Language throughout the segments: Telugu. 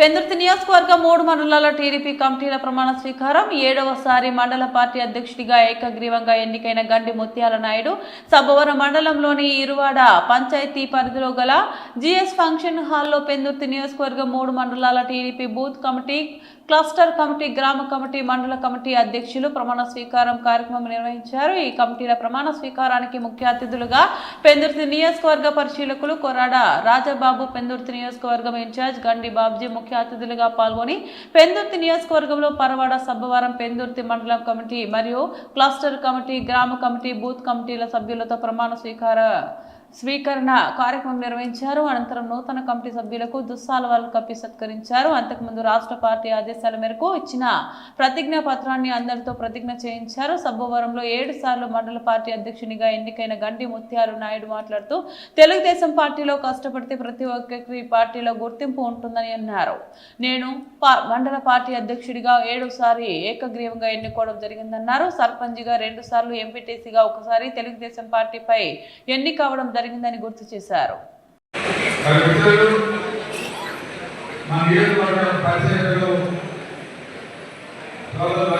పెందుర్తి నియోజకవర్గ మూడు మండలాల టీడీపీ కమిటీల ప్రమాణ స్వీకారం. ఏడవసారి మండల పార్టీ అధ్యక్షుడిగా ఏకగ్రీవంగా ఎన్నికైన గండి ముత్యాల నాయుడు. సబ్బవరం మండలంలోని ఇరువాడ పంచాయతీ పరిధిలో గల జిఎస్ ఫంక్షన్ హాల్లో పెందుర్తి నియోజకవర్గ మూడు మండలాల TDP booth committee cluster committee గ్రామ కమిటీ మండల కమిటీ అధ్యక్షులు ప్రమాణ స్వీకారం కార్యక్రమం నిర్వహించారు. ఈ కమిటీల ప్రమాణ స్వీకారానికి ముఖ్య అతిథులుగా పెందుర్తి నియోజకవర్గ పరిశీలకులు కొరాడ రాజబాబు పెందుర్తి నియోజకవర్గం ఇన్ఛార్జ్ గండి బాబ్జీ ముఖ్య అతిథులుగా పాల్గొని పెందుర్తి నియోజకవర్గంలో పరవాడ సబ్బవరం పెందుర్తి మండలం కమిటీ మరియు క్లస్టర్ కమిటీ గ్రామ కమిటీ బూత్ కమిటీల సభ్యులతో ప్రమాణ స్వీకార స్వీకరణ కార్యక్రమం నిర్వహించారు. అనంతరం నూతన కమిటీ సభ్యులకు దుస్సాలవాలు కప్పి సత్కరించారు. అంతకుముందు రాష్ట్ర పార్టీ ఆదేశాల మేరకు ఇచ్చిన ప్రతిజ్ఞా పత్రాన్ని అందరితో ప్రతిజ్ఞ చేయించారు. సబ్బవరంలో ఏడు సార్లు మండల పార్టీ అధ్యక్షునిగా ఎన్నికైన గండి ముత్యాలు నాయుడు మాట్లాడుతూ తెలుగుదేశం పార్టీలో కష్టపడితే ప్రతి ఒక్కరికి ఈ పార్టీలో గుర్తింపు ఉంటుందని అన్నారు. నేను మండల పార్టీ అధ్యక్షుడిగా ఏడుసారి ఏకగ్రీవంగా ఎన్నుకోవడం జరిగిందన్నారు. సర్పంచ్గా రెండు సార్లు ఎంపీటీసీగా ఒకసారి తెలుగుదేశం పార్టీపై ఎన్నికవడం జరిగిందని గుర్తు చేశారు. మరి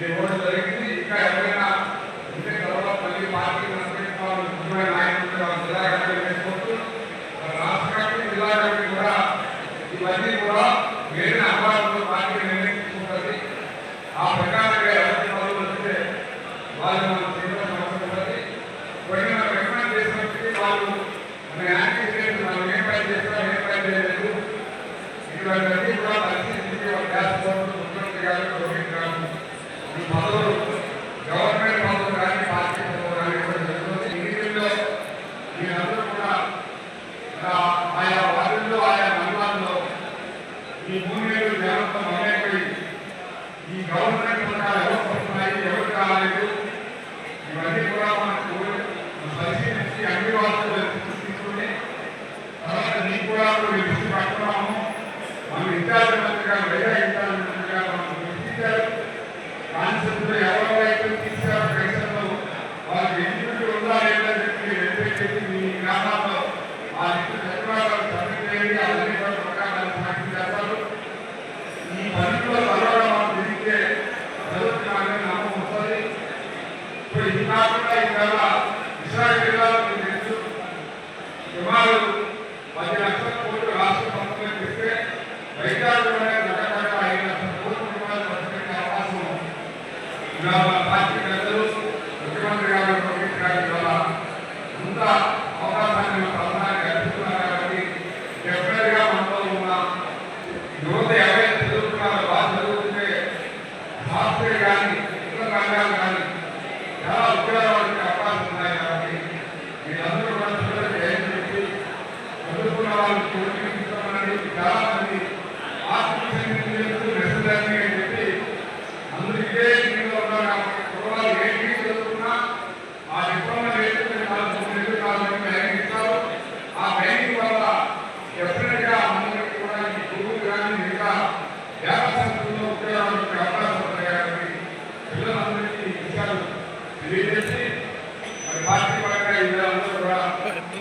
ఇవ్వడం జరిగింది. ఇంకా ఎవరైనా ఉంటే మళ్ళీ పార్టీ ముఖ్యమైన నాయకులు జిల్లా కమిటీ వేసుకోవచ్చు రాష్ట్ర కమిటీ జిల్లా కమిటీ కూడా ఇవన్నీ కూడా వేరే పార్టీ నిర్ణయించుకుంటుంది. ఆ ప్రకారంగా వస్తే వాళ్ళు మనం చేయడం అవసరం ఉంటుంది కొన్ని మనం రికమెండ్ చేసినప్పటికీ వాళ్ళు మన యాంటిసిపేట్ మనం పని చేస్తాం పని చేయలేదు కూడా పరిశీలించి ఒక గ్యాస్ బోర్డు ముఖ్యమంత్రి గారు రోహిత్ గారు ఈ పదవులు గవర్నమెంట్ పదవులు కానీ పార్టీ పదవులు కానీ ఇవ్వడం జరుగుతుంది ఈ మీటింగ్లో మీరందరూ కూడా ఆ, ఆయా వార్డుల్లో ఆయా మండలాల్లో ఈ భూమిలో జనంతో మమేకై ఈ గవర్నమెంట్ పథకాలు ఎవరు వస్తున్నాయి ఎవరు కాలేదు ఇవన్నీ కూడా మనకు పరిశీలించి అన్ని వార్తలు తీసుకుని తర్వాత నీకు కూడా మీరు దృష్టి పట్టుకున్నాము మనం ఇన్ఛార్జ్ మంత్రి మన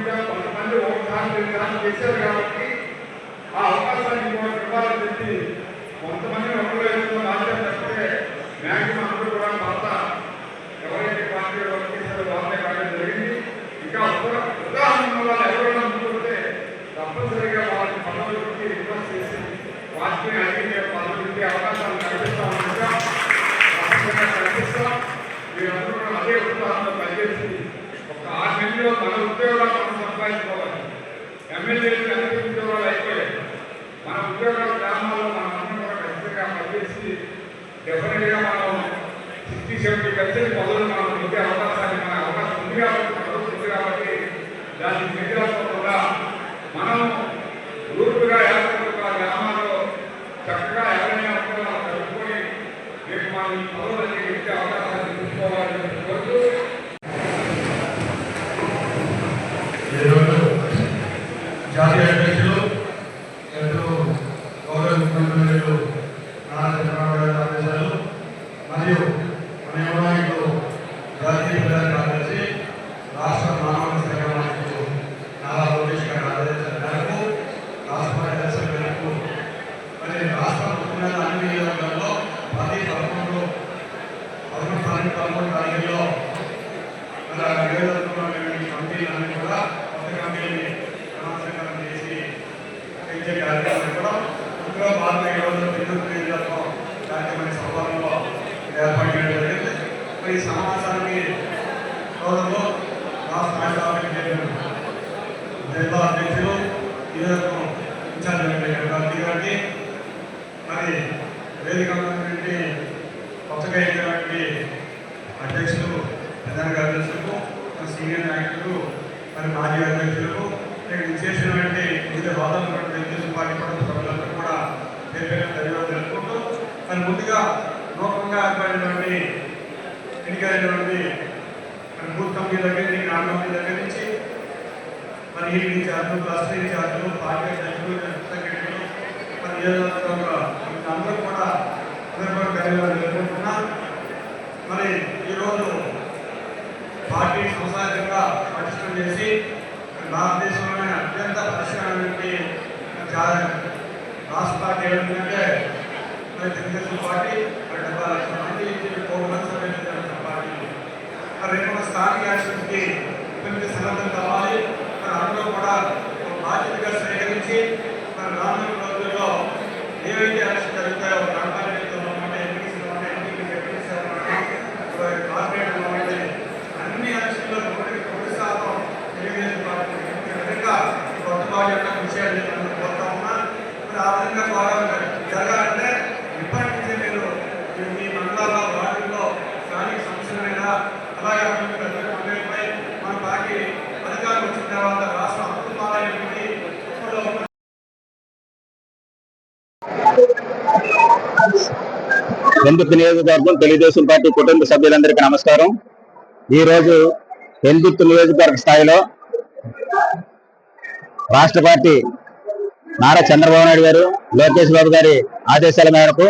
పంపించారు కొంతమంది ఒకసారి రెండు చేశారు కాబట్టి ఆ అవకాశాన్ని ఇంకోటి ఇవ్వాలని చెప్పి కొంతమంది ఒకరు ఏదో రాజ్యం తప్పితే మ్యాక్సిమం అందరూ కూడా భర్త ఎవరైతే పార్టీ వర్క్ చేశారో వాళ్ళే కావడం జరిగింది ఇంకా ఉదాహరణ వాళ్ళు ఎవరైనా ముందుకుంటే తప్పనిసరిగా వాళ్ళకి పదవులకి రిక్వెస్ట్ చేసి పార్టీని అడిగి పదవులకి అవకాశాలు the మన యువ నాయకులు జాతీయ ప్రధాన కార్యదర్శి రాష్ట్ర మానవ శాఖ నాయకులు నారా లోకేష్ గారి ఆదేశాల మేరకు రాష్ట్ర మేరకు మరి రాష్ట్ర ముఖ్యమైన అన్ని నియోజకవర్గాల్లో పది పదకొండు పదకొండు పన్నెండు పదకొండు తారీఖుల్లో మన నియోజకవర్గంలోని కమిటీలన్నీ కూడా కొత్త కమిటీని చేసి కార్యక్రమం కూడా ముఖ్యంగా భారత ఈరోజు విద్యుత్ నియోజకవర్గం కార్యక్రమం సభలో ఏర్పాటు చేయడం జరిగింది ఈ రాష్ట్ర నాయకులు జిల్లా అధ్యక్షులు నియోజకవర్గం ఇన్ఛార్జ్ గారికి మరి వేదిక కొత్తగా ఎన్నికైనటువంటి అధ్యక్షులు ప్రధాన కార్యదర్శులకు సీనియర్ నాయకులు మరి మాజీ అధ్యక్షులకు ఇక్కడ చేసినటువంటి వివిధ హోదాలు తెలుగుదేశం పార్టీ సభ్యులందరూ కూడా పేరు ధన్యవాదాలు తెలుపుకుంటూ మరి ముందుగా నూతనంగా ఏర్పడినటువంటి ఎన్నికైనటువంటి మన బూత్ కమిటీ దగ్గర నుంచి గ్రామ కమిటీ దగ్గర నుంచి మరి ఈ ఇన్ఛార్జులు క్లస్టర్ ఇన్ఛార్జులు పార్టీ అధ్యక్షులు సెక్రటరీలు మరి నియోజకవర్గ అందరూ కూడా అందరూ కూడా ధన్యవాదాలు మరి ఈరోజు పార్టీ సంస్థాగతంగా పటిష్టం చేసి భారతదేశంలోనే అత్యంత పరిష్కారమైనటువంటి రాష్ట్ర పార్టీ ఏమిటంటే తెలుగుదేశం పార్టీ మరి డెబ్బై లక్షల మంది కోటి మంది పార్టీ మరి రేపు స్థానిక యాక్షన్కి ఇప్పటికీ సన్నద్ధం కావాలి మరి అందరూ కూడా బాధ్యతగా స్వీకరించి మరి రానున్న రోజుల్లో ఏవైతే ఎందుకు నియోజకవర్గం తెలుగుదేశం పార్టీ కుటుంబ సభ్యులందరికీ నమస్కారం? ఈ రోజు ఎందుకు నియోజకవర్గ స్థాయిలో రాష్ట్ర పార్టీ నారా చంద్రబాబు నాయుడు గారు లోకేష్ బాబు గారి ఆదేశాల మేరకు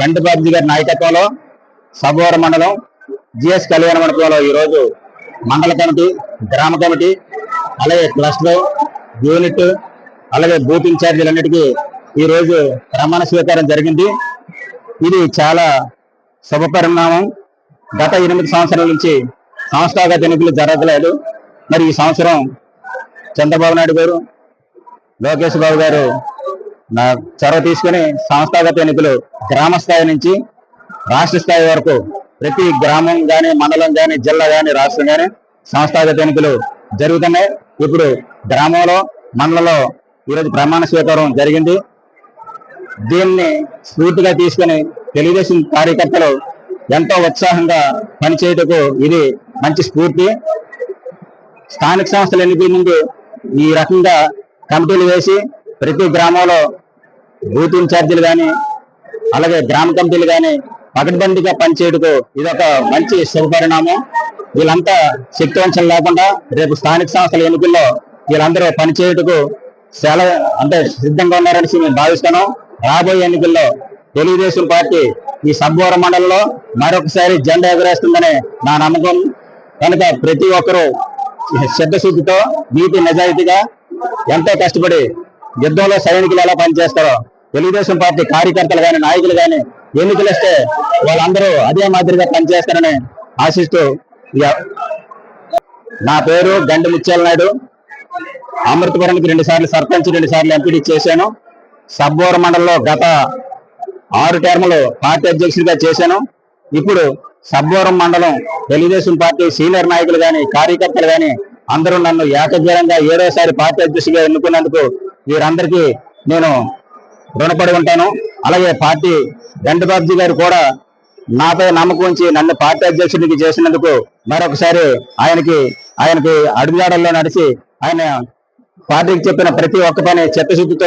గంటబాబుజీ గారి నాయకత్వంలో సభవరం మండలం జిఎస్ కళ్యాణ మండపంలో ఈ రోజు మండల కమిటీ గ్రామ కమిటీ అలాగే క్లస్టర్ యూనిట్ అలాగే బూత్ ఇన్ఛార్జీలన్నిటికీ ఈ రోజు ప్రమాణ స్వీకారం జరిగింది. ఇది చాలా శుభ పరిణామం గత ఎనిమిది సంవత్సరాల నుంచి సంస్థాగత ఎన్నికలు జరగలేదు. మరి ఈ సంవత్సరం చంద్రబాబు నాయుడు గారు లోకేష్ బాబు గారు నా చొరవ తీసుకుని సంస్థాగత ఎన్నికలు గ్రామ స్థాయి నుంచి రాష్ట్ర స్థాయి వరకు ప్రతి గ్రామం కానీ మండలం కానీ జిల్లా కానీ రాష్ట్రం కానీ సంస్థాగత ఎన్నికలు జరుగుతున్నాయి. ఇప్పుడు గ్రామంలో మండలంలో ఈరోజు ప్రమాణ స్వీకారం జరిగింది. దీన్ని స్ఫూర్తిగా తీసుకుని తెలుగుదేశం కార్యకర్తలు ఎంతో ఉత్సాహంగా పనిచేయటకు ఇది మంచి స్ఫూర్తి. స్థానిక సంస్థల ఎన్నికల ముందు ఈ రకంగా కమిటీలు వేసి ప్రతి గ్రామంలో బూత్ ఇన్ఛార్జీలు కానీ అలాగే గ్రామ కమిటీలు కానీ పకడ్బందీగా పనిచేయటకు ఇది ఒక మంచి శుభపరిణామం. వీళ్ళంతా శక్తివంచం లేకుండా రేపు స్థానిక సంస్థల ఎన్నికల్లో వీళ్ళందరూ పనిచేయటకు చాలా అంటే సిద్ధంగా ఉన్నారని మేము భావిస్తున్నాం. రాబోయే ఎన్నికల్లో తెలుగుదేశం పార్టీ ఈ సబ్బోర మండలంలో మరొకసారి జెండా ఎగరేస్తుందనే నా నమ్మకం. కనుక ప్రతి ఒక్కరూ చిత్తశుద్ధితో నీతి నిజాయితీగా ఎంతో కష్టపడి యుద్ధంలో సైనికులు ఎలా పనిచేస్తారో తెలుగుదేశం పార్టీ కార్యకర్తలు కానీ నాయకులు కానీ ఎన్నికలు వస్తే వాళ్ళందరూ అదే మాదిరిగా పనిచేస్తారని ఆశిస్తూ నా పేరు గండి ముత్యాల నాయుడు. అమృతపురానికి రెండు సార్లు సర్పంచ్ రెండు సార్లు ఎంపీడీ చేశాను. సబ్బోర మండలంలో గత ఆరు టర్ములు పార్టీ అధ్యక్షుడిగా చేశాను. ఇప్పుడు సబ్బోరం మండలం తెలుగుదేశం పార్టీ సీనియర్ నాయకులు కానీ కార్యకర్తలు గాని అందరూ నన్ను ఏకగ్రీవంగా ఏడోసారి పార్టీ అధ్యక్షుడిగా ఎన్నుకున్నందుకు వీరందరికీ నేను రుణపడి ఉంటాను. అలాగే పార్టీ గంటబాబుజీ గారు కూడా నాపై నమ్మకం ఉంచి నన్ను పార్టీ అధ్యక్షుడికి చేసినందుకు మరొకసారి ఆయనకి ఆయనకి అడుగుజాడల్లో నడిచి ఆయన పార్టీకి చెప్పిన ప్రతి ఒక్క పని చిత్తశుద్ధితో